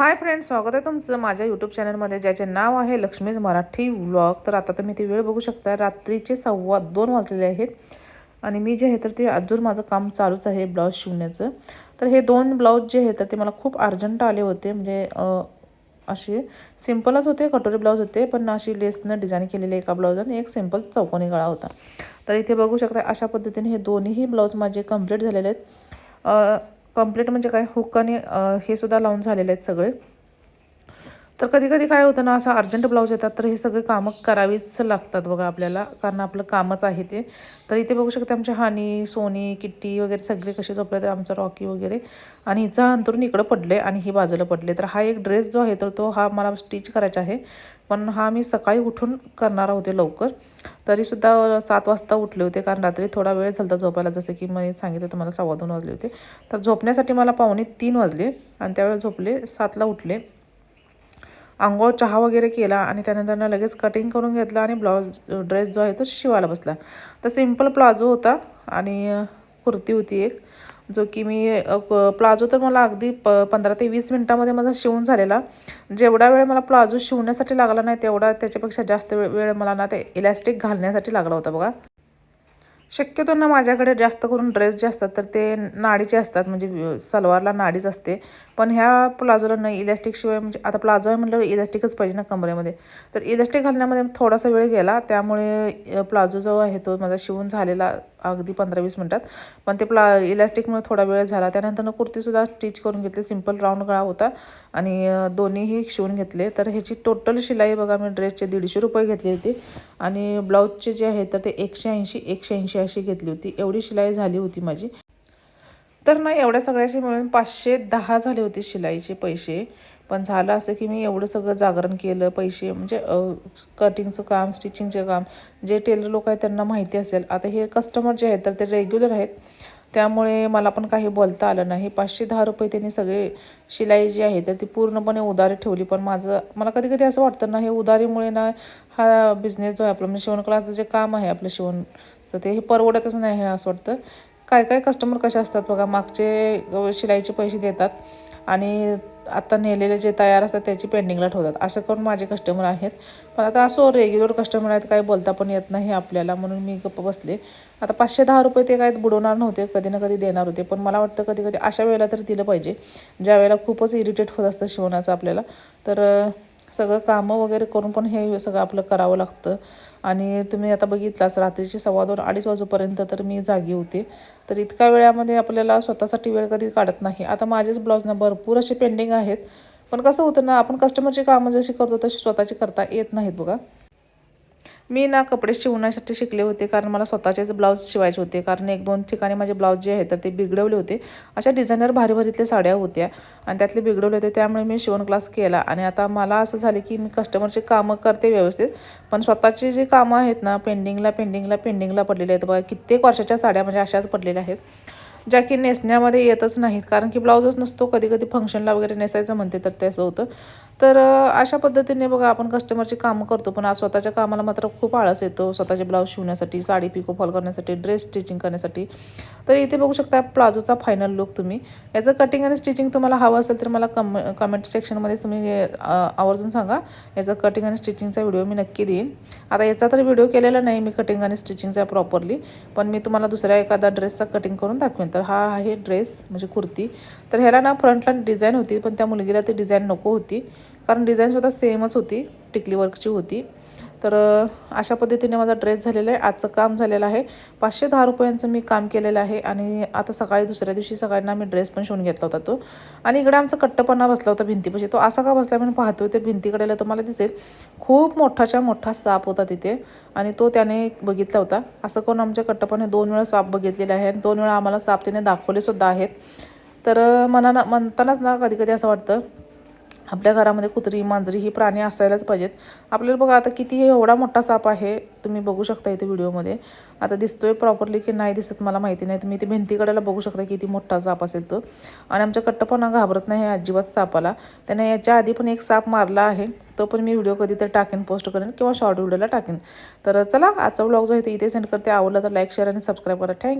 Hi friend स्वागत आहे तुमचं माझ्या यूट्यूब चॅनलमध्ये ज्याचे नाव आहे लक्ष्मीज मराठी व्लॉग तर आता तुम्ही ते वेळ बघू शकता. रात्रीचे सव्वा दोन वाजलेले आहेत. आणि मी जे आहे तर ते अजून माझं काम चालूच आहे ब्लाऊज शिवण्याचं. तर हे दोन ब्लाऊज जे आहेत तर ते मला खूप अर्जंट आले होते. म्हणजे असे सिम्पलच होते कटोरी ब्लाऊज होते पण अशी लेसनं डिझाईन केलेले एका ब्लाऊज आणि एक सिंपल चौकोनी गळा होता. तर इथे बघू शकता अशा पद्धतीने हे दोन्हीही ब्लाऊज माझे कंप्लीट झालेले आहेत. कंप्लीट म्हणजे काय? हुक आणि हे सुद्धा लावून झालेले आहेत सगळे. तर कधी कधी काय होतं ना असं अर्जंट ब्लाऊज येतात तर हे सगळे कामं करावीच लागतात बघा आपल्याला. कारण आपलं कामच आहे ते. तर इथे बघू शकते आमच्या हानी सोनी किट्टी वगैरे सगळे कसे झोपले तर आमचं रॉकी वगैरे. आणि हिचा अंतरून इकडं पडले आणि ही बाजूला पडले तर हा एक ड्रेस जो आहे तर तो हा मला स्टिच करायचा आहे. पण हा मी सकाळी उठून करणार होते लवकर. तरीसुद्धा सात वाजता उठले होते कारण रात्री थोडा वेळ झाला झोपायला. जसं की मी सांगितलं तुम्हाला सव्वा दोन वाजले होते. तर झोपण्यासाठी मला पावणे तीन वाजले आणि त्यावेळेस झोपले सातला उठले. आंघोळ चहा वगैरे केला आणि त्यानंतर ना लगेच कटिंग करून घेतला आणि ब्लाऊज ड्रेस जो आहे तो शिवायला बसला. तर सिंपल प्लाझो होता आणि कुर्ती होती एक जो की मी प्लाझो तर मला अगदी प पंधरा ते वीस मिनटामध्ये माझा शिवून झालेला. जेवढा वेळ मला प्लाझो शिवण्यासाठी लागला नाही तेवढा त्याच्यापेक्षा जास्त वेळ वेळ मला ना ते इलॅस्टिक घालण्यासाठी लागला होता बघा. शक्यतो ना माझ्याकडे जास्त करून ड्रेस जे असतात तर ते नाडीचे असतात. म्हणजे सलवारला नाडीच असते. पण ह्या प्लाझोला नाही इलॅस्टिकशिवाय म्हणजे आता प्लाझो आहे म्हटलं इलॅस्टिकच पाहिजे ना कमरेमध्ये. तर इलॅस्टिक घालण्यामध्ये थोडासा वेळ गेला. त्यामुळे प्लाझो जो आहे तो माझा शिवून झालेला अगदी पंधरा वीस मिनटात. पण ते प्ला इलॅस्टिकमुळे थोडा वेळ झाला. त्यानंतरनं कुर्तीसुद्धा स्टिच करून घेतली. सिंपल राऊंड गळा होता. आणि दोन्हीही शिवून घेतले. तर ह्याची टोटल शिलाई बघा मी ड्रेसचे दीडशे रुपये घेतली होती. आणि ब्लाऊजचे जे आहे तर ते एकशे ऐंशी एकशे ऐंशी अशी घेतली होती. एवढी शिलाई झाली होती माझी. तर ना एवढ्या सगळ्याशी मिळून पाचशे दहा झाले होते शिलाईचे पैसे. पण झालं असं की मी एवढं सगळं जागरण केलं पैसे म्हणजे कटिंगचं काम स्टिचिंगचं काम जे टेलर लोक आहेत त्यांना माहिती असेल. आता हे कस्टमर जे आहेत तर ते रेग्युलर आहेत. त्यामुळे मला पण काही बोलता आलं नाही. पाचशे दहा रुपये त्यांनी सगळे शिलाई जी आहे तर ती पूर्णपणे उधारी ठेवली. पण माझं मला कधी कधी असं वाटतं ना हे उधारीमुळे ना हा बिझनेस जो आहे आपला म्हणजे शिवणकलाचं जे काम आहे आपलं शिवणचं ते हे परवडतच नाही आहे असं वाटतं. काय काय कस्टमर कसे असतात बघा मागचे शिलाईचे पैसे देतात. आणि आत्ता नेलेले जे तयार असतात त्याची पेंडिंगला ठेवतात. असं करून माझे कस्टमर आहेत. पण आता असो रेग्युलर कस्टमर आहेत काही बोलता पण येत नाही आपल्याला. म्हणून मी गप्प बसले. आता पाचशे दहा रुपये ते काय बुडवणार नव्हते कधी ना कधी देणार होते. पण मला वाटतं कधी कधी अशा वेळेला तरी दिलं पाहिजे. ज्या वेळेला खूपच इरिटेट होत असतं शिवणाचं आपल्याला. तर सगळं कामं वगैरे करून पण हे सगळं आपलं करावं लागतं. आणि तुम्ही आता बघितलास रात्रीचे सव्वा दोन अडीच वाजूपर्यंत तर मी जागी होते. तर इतक्या वेळामध्ये आपल्याला स्वतःसाठी वेळ कधी काढत नाही. आता माझेच ब्लाऊजनं भरपूर असे पेंडिंग आहेत. पण कसं होतं ना आपण कस्टमरची कामं जशी करतो तशी स्वतःची करता येत नाहीत बघा. मी ना कपडे शिवण्यासाठी शिकले होते कारण मला स्वतःचेच ब्लाऊज शिवायचे होते. कारण एक दोन ठिकाणी माझे ब्लाऊज जे आहेत तर ते बिघडवले होते. अशा डिझायनर भारी भारीतल्या साड्या होत्या आणि त्यातले बिघडवले होते त्यामुळे मी शिवण क्लास केला. आणि आता मला असं झाले की मी कस्टमरचे कामं करते व्यवस्थित पण स्वतःची जी कामं आहेत ना पेंडिंगला पेंडिंगला पेंडिंगला पडलेले आहेत. बघा कित्येक वर्षाच्या साड्या म्हणजे अशाच पडलेल्या आहेत. ज्या की नेसण्यामध्ये येतच नाहीत. कारण की ब्लाऊजच नसतो कधी कधी फंक्शनला वगैरे नेसायचं म्हणते तर तसं होतं. तर अशा पद्धतीने बघा आपण कस्टमरची कामं करतो. पण आज स्वतःच्या कामाला मात्र खूप आळस येतो. स्वतःचे ब्लाऊज शिवण्यासाठी साडी पिको फॉल करण्यासाठी ड्रेस स्टिचिंग करण्यासाठी. तर इथे बघू शकता प्लाझोचा फायनल लुक तुम्ही. याचं कटिंग आणि स्टिचिंग तुम्हाला हवं असेल तर मला कम कमेंट सेक्शनमध्ये तुम्ही आवर्जून सांगा. याचं कटिंग आणि स्टिचिंगचा व्हिडिओ मी नक्की देईन. आता याचा तर व्हिडिओ केलेला नाही मी कटिंग आणि स्टिचिंगचा प्रॉपरली पण मी तुम्हाला दुसऱ्या एखादा ड्रेसचा कटिंग करून दाखवेन तर. हा आहे ड्रेस म्हणजे कुर्ती. तर ह्याला ना फ्रंटला डिझाईन होती पण त्या मुलगीला ती डिझाईन नको होती. कारण डिझाईनसुद्धा सेमच होती टिकली वर्कची होती. तर अशा पद्धतीने माझा ड्रेस झालेला आहे. आजचं काम झालेलं आहे. पाचशे दहा रुपयांचं मी काम केलेलं आहे आणि आता सकाळी दुसऱ्या दिवशी सगळ्यांना मी ड्रेस पण शिवून घेतला होता तो. आणि इकडे आमचा कट्टपणा बसला होता भिंतीपाशी तो असा का बसला म्हणून पाहतो ते भिंतीकडेला तुम्हाला दिसेल. खूप मोठाच्या मोठा साप होता तिथे आणि तो त्याने बघितला होता. असं करून आमच्या कट्टपणे दोन वेळा साप बघितलेले आहे आणि दोन वेळा आम्हाला साप त्याने दाखवले सुद्धा आहेत. तर मनानं म्हणतानाच ना कधी कधी असं वाटतं आपल्या घरामध्ये कुत्री मांजरी ही प्राणी असायलाच पाहिजेत. आपल्याला बघा आता किती एवढा मोठा साप आहे तुम्ही बघू शकता इथे व्हिडिओमध्ये. आता दिसतोय प्रॉपरली की नाही दिसत मला माहिती नाही. तुम्ही इथे भिंतीकडेला बघू शकता किती मोठा साप असेल तो. आणि आमच्या कट्टपणा घाबरत नाही अजिबात सापाला. त्याने याच्या आधी पण एक साप मारला आहे. तो पण मी व्हिडिओ कधी तर टाकेन पोस्ट करेन किंवा शॉर्ट व्हिडिओला टाकेन. तर चला आजचा ब्लॉग जो आहे तो इथे सेंड करते. आवडला तर लाईक शेअर आणि सबस्क्राईब करा. Thank you